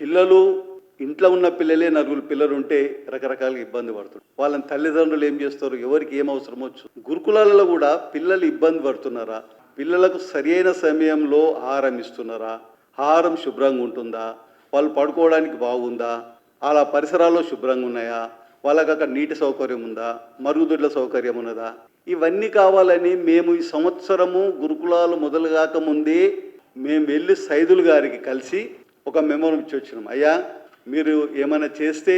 పిల్లలు ఇంట్లో ఉన్న పిల్లలే నలుగురు పిల్లలు ఉంటే రకరకాలుగా ఇబ్బంది పడుతుంది వాళ్ళని తల్లిదండ్రులు ఏం చేస్తారు? ఎవరికి ఏం అవసరం వచ్చు గురుకులాలలో కూడా పిల్లలు ఇబ్బంది పడుతున్నారా? పిల్లలకు సరైన సమయంలో ఆహారం ఇస్తున్నారా? ఆహారం శుభ్రంగా ఉంటుందా? వాళ్ళు పడుకోవడానికి బాగుందా? అలా పరిసరాల్లో శుభ్రంగా ఉన్నాయా? వాళ్ళకి అక్కడ నీటి సౌకర్యం ఉందా? మరుగుదొడ్ల సౌకర్యం ఉన్నదా? ఇవన్నీ కావాలని మేము ఈ సంవత్సరము గురుకులాలు మొదలుగాక ముందే మేము వెళ్ళి సైదులు గారికి కలిసి ఒక మెమోరం ఇచ్చి వచ్చినాం అయ్యా మీరు ఏమైనా చేస్తే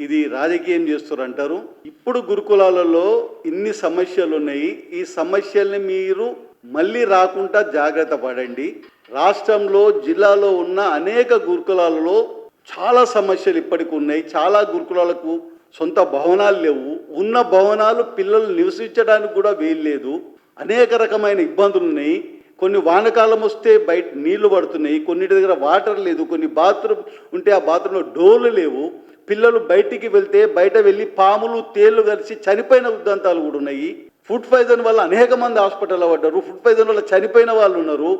ఇది రాజకీయం చేస్తారు అంటారు ఇప్పుడు గురుకులాలలో ఇన్ని సమస్యలు ఉన్నాయి ఈ సమస్యల్ని మీరు మళ్ళీ రాకుండా జాగ్రత్త పడండి. రాష్ట్రంలో జిల్లాలో ఉన్న అనేక గురుకులాలలో చాలా సమస్యలు ఇప్పటికి ఉన్నాయి. చాలా గురుకులాలకు సొంత భవనాలు లేవు. ఉన్న భవనాలు పిల్లలు నివసించడానికి కూడా వీల్లేదు. అనేక రకమైన ఇబ్బందులు ఉన్నాయి కొన్ని వానకాలం వస్తే బయట నీళ్ళు పడుతున్నాయి కొన్నిటి దగ్గర వాటర్ లేదు కొన్ని బాత్రూమ్ ఉంటే ఆ బాత్రూంలో డోర్లు లేవు. పిల్లలు బయటికి వెళ్తే బయట వెళ్ళి పాములు తేళ్ళు కలిసి చనిపోయిన ఉద్దంతాలు కూడా ఉన్నాయి. ఫుడ్ పాయిజన్ వల్ల అనేక మంది హాస్పిటల్లో పడ్డారు. ఫుడ్ పాయిజన్ వల్ల చనిపోయిన వాళ్ళు ఉన్నారు.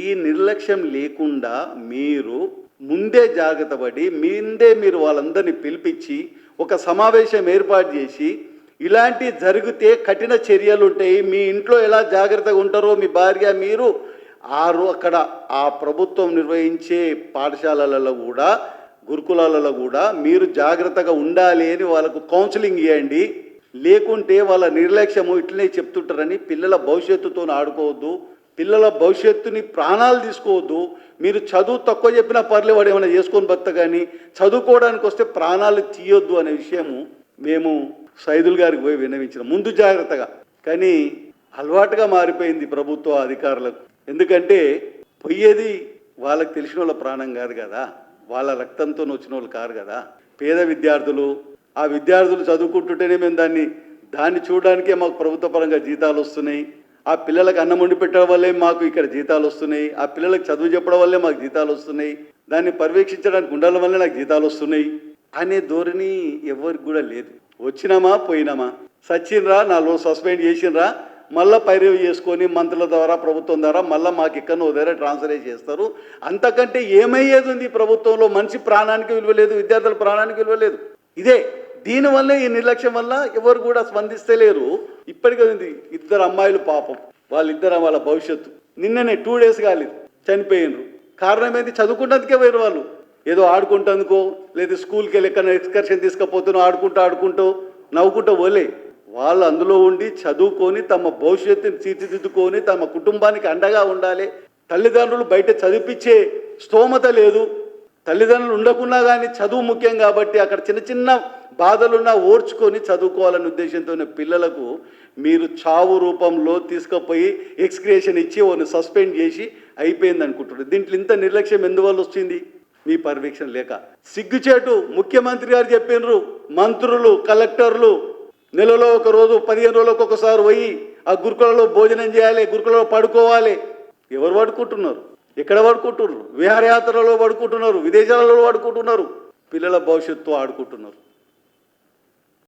ఈ నిర్లక్ష్యం లేకుండా మీరు ముందే జాగ్రత్త పడి ముందే మీరు వాళ్ళందరినీ పిలిపించి ఒక సమావేశం ఏర్పాటు చేసి ఇలాంటి జరిగితే కఠిన చర్యలు ఉంటాయి మీ ఇంట్లో ఎలా జాగ్రత్తగా ఉంటారో మీ భార్య మీరు ఆ అక్కడ ఆ ప్రభుత్వం నిర్వహించే పాఠశాలలలో కూడా గురుకులాలలో కూడా మీరు జాగ్రత్తగా ఉండాలి అని వాళ్ళకు కౌన్సిలింగ్ ఇవ్వండి లేకుంటే వాళ్ళ నిర్లక్ష్యము ఇట్లనే చెప్తుంటారని పిల్లల భవిష్యత్తుతో ఆడుకోవద్దు. పిల్లల భవిష్యత్తుని ప్రాణాలు తీసుకోవద్దు. మీరు చదువు తక్కువ చెప్పినా పర్లే వాడు ఏమైనా చేసుకొని బత్త కానీ చదువుకోవడానికి వస్తే ప్రాణాలు తీయొద్దు అనే విషయము మేము సైదుల్ గారికి పోయి విన్నవించిన. ముందు జాగ్రత్తగా. కానీ అలవాటుగా మారిపోయింది ప్రభుత్వ అధికారులకు. ఎందుకంటే పోయేది వాళ్ళకి తెలిసిన వాళ్ళ ప్రాణం కాదు కదా. వాళ్ళ రక్తంతో వచ్చిన వాళ్ళు కారు కదా. పేద విద్యార్థులు ఆ విద్యార్థులు చదువుకుంటుంటేనే మేము దాన్ని దాన్ని చూడడానికే మాకు ప్రభుత్వ పరంగా జీతాలు వస్తున్నాయి. ఆ పిల్లలకు అన్నం వండి పెట్టడం వల్లే మాకు ఇక్కడ జీతాలు వస్తున్నాయి. ఆ పిల్లలకు చదువు చెప్పడం వల్లే మాకు జీతాలు వస్తున్నాయి. దాన్ని పర్యవేక్షించడానికి ఉండడం వల్లే నాకు జీతాలు వస్తున్నాయి. అనే ధోరణి ఎవరికి కూడా లేదు. వచ్చినామా పోయినామా? సచ్చిన్రా నాలుగు సస్పెండ్ చేసినరా మళ్ళీ పైరవి చేసుకొని మంత్రుల ద్వారా ప్రభుత్వం ద్వారా మళ్ళీ మాకు ఇక్కడ దగ్గర ట్రాన్స్ఫర్ చేస్తారు. అంతకంటే ఏమయ్యేది ఉంది ప్రభుత్వంలో? మనిషి ప్రాణానికి విలువ లేదు విద్యార్థుల ప్రాణానికి విలువ లేదు. ఇదే దీనివల్ల ఈ నిర్లక్ష్యం వల్ల ఎవరు కూడా స్పందిస్తలేరు ఇప్పటికే ఉంది ఇద్దరు అమ్మాయిలు పాపం. వాళ్ళిద్దరు వాళ్ళ భవిష్యత్తు. నిన్ననే టూ డేస్ కాలేదు చనిపోయినరు కారణం ఏంటి చదువుకున్నందుకే వేరు వాళ్ళు. ఏదో ఆడుకుంటందుకో లేదా స్కూల్కి వెళ్ళి ఎక్కడ ఎక్స్కర్షన్ తీసుకుపోతున్నా ఆడుకుంటూ ఆడుకుంటూ నవ్వుకుంటూ పోలే. వాళ్ళు అందులో ఉండి చదువుకొని తమ భవిష్యత్తుని తీర్చిదిద్దుకొని తమ కుటుంబానికి అండగా ఉండాలి. తల్లిదండ్రులు బయట చదివిపించే స్తోమత లేదు. తల్లిదండ్రులు ఉండకున్నా కానీ చదువు ముఖ్యం కాబట్టి అక్కడ చిన్న చిన్న బాధలున్నా ఓర్చుకొని చదువుకోవాలనే ఉద్దేశంతోనే పిల్లలకు మీరు చావు రూపంలో తీసుకుపోయి ఎక్స్క్రియేషన్ ఇచ్చి వాళ్ళని సస్పెండ్ చేసి అయిపోయింది అనుకుంటున్నారు దీంట్లో ఇంత నిర్లక్ష్యం ఎందువల్ల వచ్చింది? మీ పర్యవేక్షణ లేక. సిగ్గుచేటు ముఖ్యమంత్రి గారు చెప్పినరు మంత్రులు కలెక్టర్లు నెలలో ఒక రోజు పదిహేను రోజులకు ఒకసారి పోయి ఆ గురుకులలో భోజనం చేయాలి గురుకులలో పడుకోవాలి. ఎవరు పడుకుంటున్నారు? ఎక్కడ పడుకుంటున్నారు? విహారయాత్రలో పడుకుంటున్నారు విదేశాలలో పడుకుంటున్నారు. పిల్లల భవిష్యత్తు ఆడుకుంటున్నారు.